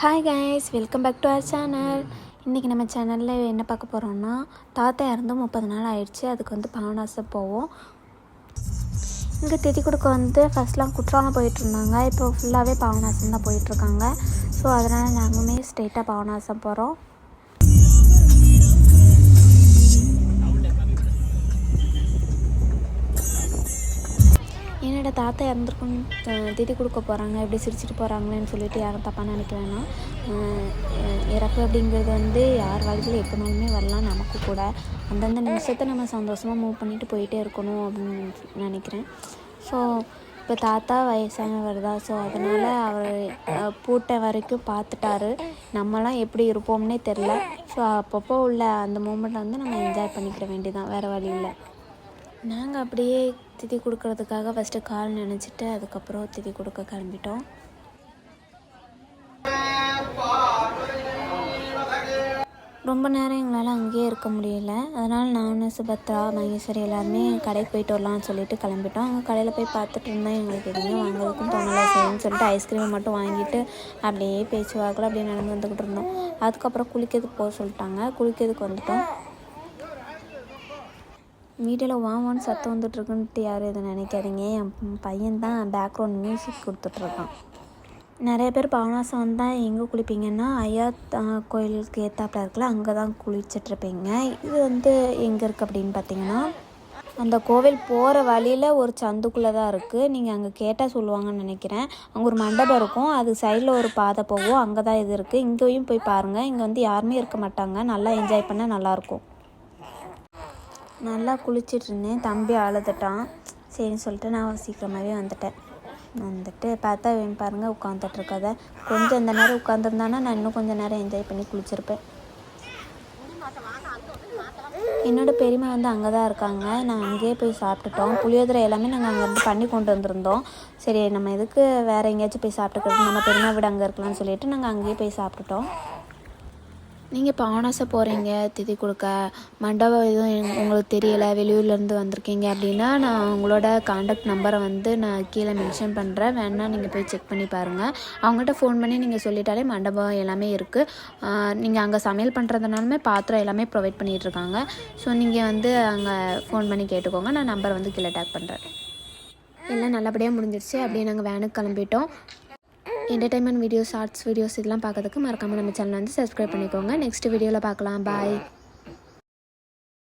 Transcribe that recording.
Hi guys welcome back to our channel இன்றைக்கி நம்ம சேனலில் என்ன பார்க்க போகிறோம்னா தாத்தா இறந்து முப்பது நாள் ஆயிடுச்சு அதுக்கு வந்து பாவனாசம் போவோம். இங்கே திதி கொடுக்க வந்து ஃபஸ்ட்லாம் குற்றாலம் போயிட்டுருந்தாங்க இப்போ ஃபுல்லாகவே பாவனாசம் தான் போயிட்டுருக்காங்க ஸோ அதனால் நாங்களுமே ஸ்ட்ரெயிட்டாக பாவனாசம் போகிறோம் என்ன தாத்தா இறந்துருக்குன்னு திதி கொடுக்க போகிறாங்க எப்படி சிரிச்சிட்டு போகிறாங்களேன்னு சொல்லிட்டு யாரும் தப்பாக நினைக்க வேணாம். இறப்பு அப்படிங்கிறது வந்து யார் வாழ்க்கையில் எப்போனாலுமே வரலாம் நமக்கு கூட. அந்தந்த நிமிஷத்தை நம்ம சந்தோஷமாக மூவ் பண்ணிட்டு போயிட்டே இருக்கணும் அப்படின்னு நினைக்கிறேன். ஸோ இப்போ தாத்தா வயசானவர் தான் ஸோ அதனால் அவர் பூட்டை பூட்ட வரைக்கும் பார்த்துட்டாரு. நம்மலாம் எப்படி இருப்போம்னே தெரில ஸோ அப்பப்போ உள்ள அந்த மூமெண்ட்டை வந்து நம்ம என்ஜாய் பண்ணிக்கிற வேண்டியதான் வேறு வழி இல்லை. நாங்கள் அப்படியே திதி கொடுக்கறதுக்காக ஃபஸ்ட்டு கால் நினச்சிட்டு அதுக்கப்புறம் திதி கொடுக்க கிளம்பிட்டோம். ரொம்ப நேரம் எங்களால் அங்கேயே இருக்க முடியல. அதனால் நானும் சுபத்ரா மகேஸ்வரி எல்லாருமே கடைக்கு போயிட்டு வரலாம்னு சொல்லிட்டு கிளம்பிட்டோம். அங்கே கடையில் போய் பார்த்துட்டு இருந்தோம் எங்களுக்கு எதுவுமே வாங்குறதுக்கும் தோணலை. சரின்னு சொல்லிட்டு ஐஸ்கிரீம் மட்டும் வாங்கிட்டு அப்படியே பேச்சு வாக்கில் அப்படியே நடந்து வந்துக்கிட்டு இருந்தோம். அதுக்கப்புறம் குளிக்கிறதுக்கு போக சொல்லிட்டாங்க. குளிக்கிறதுக்கு வந்துட்டோம். வீடியோவில் வா வான்னு சத்தம் வந்துட்டுருக்குன்ட்டு யாரும் எதுவும் நினைக்காதீங்க. என் பையன் தான் பேக்ரவுண்ட் மியூசிக் கொடுத்துட்ருக்கான். நிறைய பேர் பவனாசம் வந்தால் எங்கே குளிப்பீங்கன்னா ஐயா கோயிலுக்கு ஏத்தாப்பில் இருக்குல்ல அங்கே தான் குளிச்சிட்ருப்பீங்க. இது வந்து எங்கே இருக்குது அப்படின்னு பார்த்தீங்கன்னா அந்த கோவில் போகிற வழியில் ஒரு சந்துக்குள்ளே தான் இருக்குது நீங்கள் அங்கே கேட்டால் சொல்லுவாங்கன்னு நினைக்கிறேன். அங்கே ஒரு மண்டபம் இருக்கும். அது சைடில் ஒரு பாதை போகும். அங்கே தான் இது இருக்குது இங்கேயும் போய் பாருங்கள் இங்கே வந்து யாருமே இருக்க மாட்டாங்க. நல்லா என்ஜாய் பண்ணால் நல்லாயிருக்கும் நல்லா குளிச்சிட்ருந்தேன். தம்பி அழுதுட்டான். சரின்னு சொல்லிட்டு நான் சீக்கிரமாகவே வந்துட்டேன். வந்துட்டு பார்த்தா வேணும் பாருங்கள் உட்காந்துட்ருக்கதை கொஞ்சம் இந்த நேரம் உட்காந்துருந்தானா நான் இன்னும் கொஞ்சம் நேரம் என்ஜாய் பண்ணி குளிச்சிருப்பேன். என்னோட பெரியம்மா வந்து அங்கே தான் இருக்காங்க. நான் அங்கேயே போய் சாப்பிட்டுட்டோம். புளியோதரை எல்லாமே நாங்கள் அங்கேருந்து பண்ணி கொண்டு வந்திருந்தோம். சரி நம்ம எதுக்கு வேறு எங்கேயாச்சும் போய் சாப்பிட்டுக்கிறது நம்ம பெரியம்மா வீடு அங்கே இருக்கலாம்னு சொல்லிட்டு நாங்கள் அங்கேயே போய் சாப்பிட்டுட்டோம். நீங்கள் இப்போ ஆனாசை போகிறீங்க திதி கொடுக்க மண்டபம் எதுவும் உங்களுக்கு தெரியலை வெளியூர்லேருந்து வந்திருக்கீங்க அப்படின்னா நான் உங்களோட காண்டாக்ட் நம்பரை வந்து நான் கீழே மென்ஷன் பண்ணுறேன் வேணால் நீங்கள் போய் செக் பண்ணி பாருங்கள் அவங்கள்ட்ட ஃபோன் பண்ணி நீங்கள் சொல்லிட்டாலே மண்டபம் எல்லாமே இருக்குது நீங்கள் அங்கே சமையல் பண்ணுறதுனாலுமே பாத்திரம் எல்லாமே ப்ரொவைட் பண்ணிகிட்ருக்காங்க ஸோ நீங்கள் வந்து அங்கே ஃபோன் பண்ணி கேட்டுக்கோங்க. நான் நம்பரை வந்து கீழே டேக் பண்ணுறேன் எல்லாம் நல்லபடியாக முடிஞ்சிருச்சு. அப்படியே நாங்கள் வேனுக்கு கிளம்பிட்டோம். என்டர்டைன்மெண்ட் வீடியோஸ் ஷார்ட்ஸ் வீடியோஸ் இதெல்லாம் பார்க்கறதுக்கு மறக்காமல் நம்ம சேனல் வந்து சப்ஸ்கிரைப் பண்ணிக்கோங்க. நெக்ஸ்ட் வீடியோவில் பார்க்கலாம். பாய்